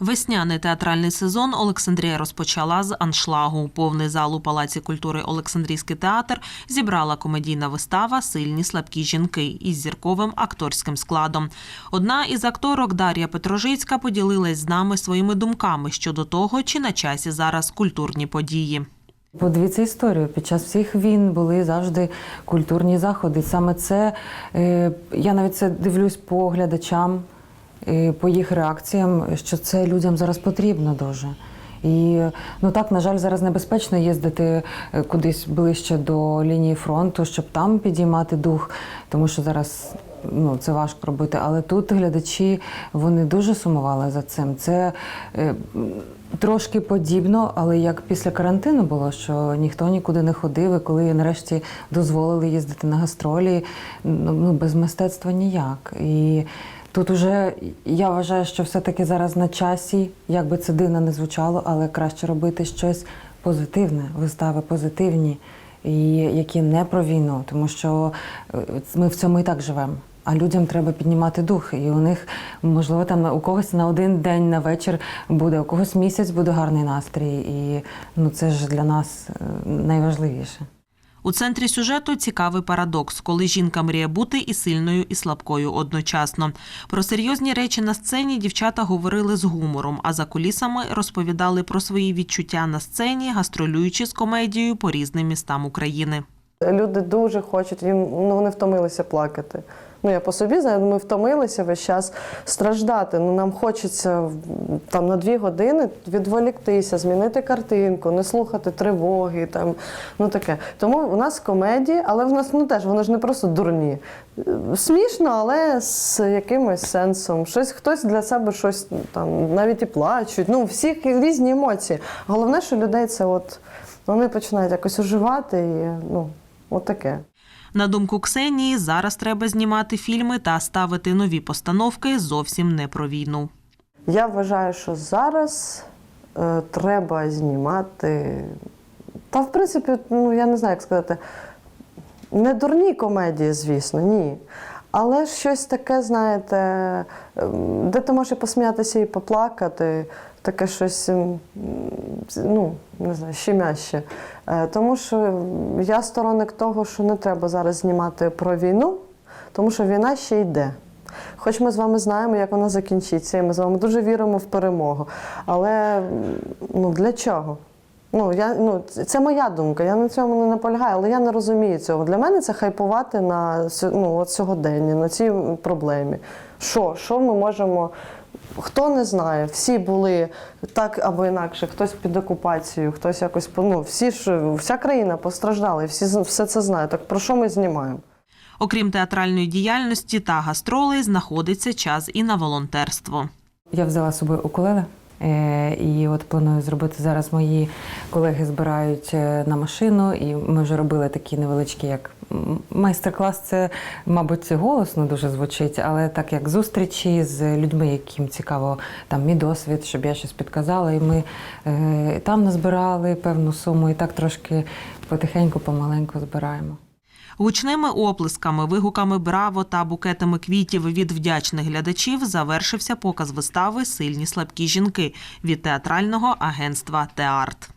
Весняний театральний сезон Олександрія розпочала з аншлагу. Повний зал у Палаці культури Олександрійський театр зібрала комедійна вистава Сильні слабкі жінки із зірковим акторським складом. Одна із акторок Дар'я Петрожицька поділилась з нами своїми думками щодо того, чи на часі зараз культурні події. Подивіться історію. Під час всіх війн були завжди культурні заходи. Саме це е, я навіть це дивлюсь по глядачам, по їх реакціям, що це людям зараз потрібно дуже. І ну так, на жаль, зараз небезпечно їздити е, кудись ближче до лінії фронту, щоб там підіймати дух, тому що зараз ну, це важко робити. Але тут глядачі вони дуже сумували за цим. Це е, трошки подібно, але як після карантину було, що ніхто нікуди не ходив, і коли нарешті дозволили їздити на гастролі, ну ну, без мистецтва ніяк. І Тут уже я вважаю, що все-таки зараз на часі, як би це дивно не звучало, але краще робити щось позитивне, вистави позитивні, і які не про війну, тому що е, ми в цьому і так живемо. А людям треба піднімати дух, і у них можливо там у когось на один день на вечір буде, у когось місяць буде гарний настрій, і ну це ж для нас е, найважливіше. У центрі сюжету цікавий парадокс, коли жінка мріє бути і сильною, і слабкою одночасно. Про серйозні речі на сцені дівчата говорили з гумором, а за кулісами розповідали про свої відчуття на сцені, гастролюючи з комедією по різним містам України. Люди дуже хочуть, їм ну вони втомилися плакати. Ну я по собі знаю, ми втомилися весь час страждати. Ну нам хочеться там на дві години відволіктися, змінити картинку, не слухати тривоги. Там ну таке. Тому у нас комедії, але в нас ну теж вони ж не просто дурні. Смішно, але з якимось сенсом. Щось хтось для себе щось там навіть і плачуть. Ну, всіх різні емоції. Головне, що людей це от вони починають якось оживати і ну, от таке. На думку Ксенії, зараз треба знімати фільми та ставити нові постановки зовсім не про війну. Я вважаю, що зараз е, треба знімати. Та, в принципі, ну я не знаю, як сказати, не дурні комедії, звісно, ні. Але щось таке, знаєте, ем, де ти можеш посміятися і поплакати, таке щось, ем, ну, не знаю, щемяще. Е, Тому що я сторонник того, що не треба зараз знімати про війну, тому що війна ще йде. Хоч ми з вами знаємо, як вона закінчиться, і ми з вами дуже віримо в перемогу. Але ну, для чого? Ну, я, ну, це моя думка, я на цьому не наполягаю, але я не розумію цього. Для мене це хайпувати на ну, от сьогодення, на цій проблемі. Що? Що ми можемо. Хто не знає, всі були так або інакше, хтось під окупацією, хтось якось ну, всі ж вся країна постраждала, і всі з- все це знають. Так про що ми знімаємо? Окрім театральної діяльності та гастролей, знаходиться час і на волонтерство. Я взяла з собою укулеле. Е, І от планую зробити зараз. Мої колеги збирають е, на машину, і ми вже робили такі невеличкі, як майстер-клас. Це, мабуть, це голосно дуже звучить, але так як зустрічі з людьми, яким цікаво там мій досвід, щоб я щось підказала. І ми е, там назбирали певну суму, і так трошки потихеньку, помаленьку збираємо. Гучними оплесками, вигуками браво та букетами квітів від вдячних глядачів завершився показ вистави Сильні слабкі жінки від театрального агентства Теарт.